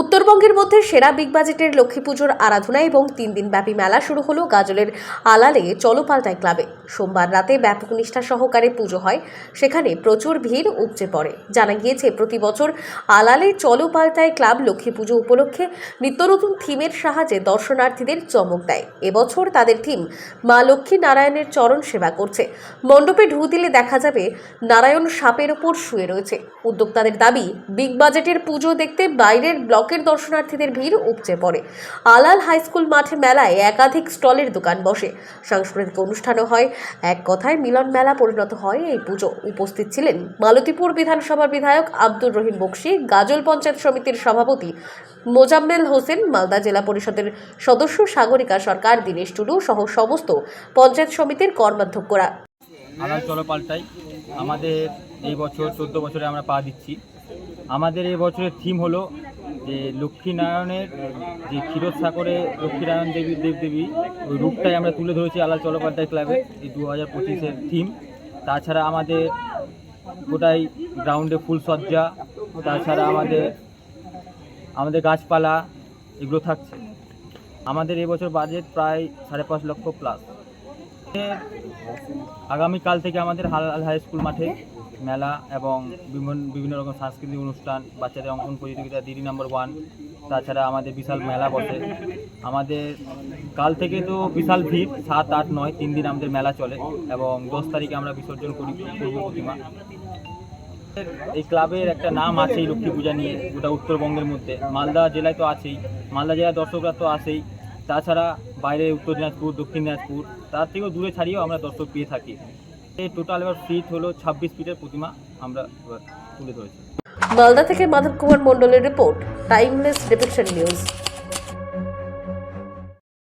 উত্তরবঙ্গের মধ্যে সেরা বিগ বাজেটের লক্ষ্মী পুজোর আরাধনা এবং তিন দিনব্যাপী মেলা শুরু হলো গাজলের আলালে চলপাল্টায় ক্লাবে। সোমবার রাতে ব্যাপক নিষ্ঠা সহকারে পুজো হয়। সেখানে প্রচুর ভিড় উপচে পড়ে। জানা গিয়েছে, প্রতি বছর আলালে চলোপাল্টায় ক্লাব লক্ষ্মী পুজো উপলক্ষে নিত্য নতুন থিমের সাহায্যে দর্শনার্থীদের চমক দেয়। এবছর তাদের থিম মা লক্ষ্মী নারায়ণের চরণ সেবা করছে। মণ্ডপে ঢু দিলে দেখা যাবে, নারায়ণ সাপের ওপর শুয়ে রয়েছে। উদ্যোক্তাদের দাবি, বিগ বাজেটের পুজো দেখতে বাইরের ব্লকের দর্শনার্থীদের ভিড় উপচে পড়ে। আলাল হাই স্কুল মাঠে মেলায় একাধিক স্টলের দোকান বসে। সাংস্কৃতিক অনুষ্ঠানও হয়। এক কথায় মিলন মেলা পরিণত হয়। এই পুজো উপস্থিত ছিলেন মালতীপুর বিধানসভার বিধায়ক আব্দুর রহিম বক্সি, গাজল পঞ্চায়েত সমিতির সভাপতি মোজাম্মেল হোসেন, মালদা জেলা পরিষদের সদস্য সাগরিকা সরকার, দীনেশ টুডু সহ সমস্ত পঞ্চায়েত সমিতির কর্মাধ্যক্ষরা। চলো পাল্টাই। আমাদের এই বছর চোদ্দ বছরে আমরা পা দিচ্ছি। আমাদের এই বছরের থিম হলো যে লক্ষ্মীনারায়ণের যে ক্ষীরোদ সাগরে লক্ষ্মীনারায়ণ দেবী, দেবদেবী, ওই রূপটাই আমরা তুলে ধরেছি আলাল চলো পাল্টাই ক্লাবে, এই দু হাজার পঁচিশের থিম তাছাড়া আমাদের গোটাই গ্রাউন্ডে ফুলসজ্জা তাছাড়া আমাদের আমাদের গাছপালা, এগুলো থাকছে। আমাদের এবছর বাজেট প্রায় সাড়ে পাঁচ লক্ষ প্লাস আগামীকাল থেকে আমাদের হালাল হাই স্কুল মাঠে মেলা এবং বিভিন্ন বিভিন্ন রকম সাংস্কৃতিক অনুষ্ঠান, বাচ্চাদের অঙ্কন প্রতিযোগিতা, দিদি নাম্বার ওয়ান তাছাড়া আমাদের বিশাল মেলা বসে। আমাদের কাল থেকে তো বিশাল ভিড়, সাত, আট, নয়, তিন দিন আমাদের মেলা চলে এবং দশ তারিখে আমরা বিসর্জন করি পূর্ব প্রতিমা। এই ক্লাবের একটা নাম আছে এই লক্ষ্মী পূজা নিয়ে, গোটা উত্তরবঙ্গের মধ্যে। মালদা জেলায় তো আছেই, মালদা জেলার দর্শকরা তো আছেই। তাছাড়া বাইরে উত্তর দিনাজপুর, দক্ষিণ দিনাজপুর, তার থেকেও দূরে ছাড়িয়েও আমরা দর্শক পেয়ে থাকি। এই টোটাল এবার ফিট হলো ছাব্বিশ ফিটের প্রতিমা আমরা তুলে ধরেছি। মালদা থেকে মাধব কুমার মণ্ডলের রিপোর্ট টাইমলেস ডিপিকশন নিউজ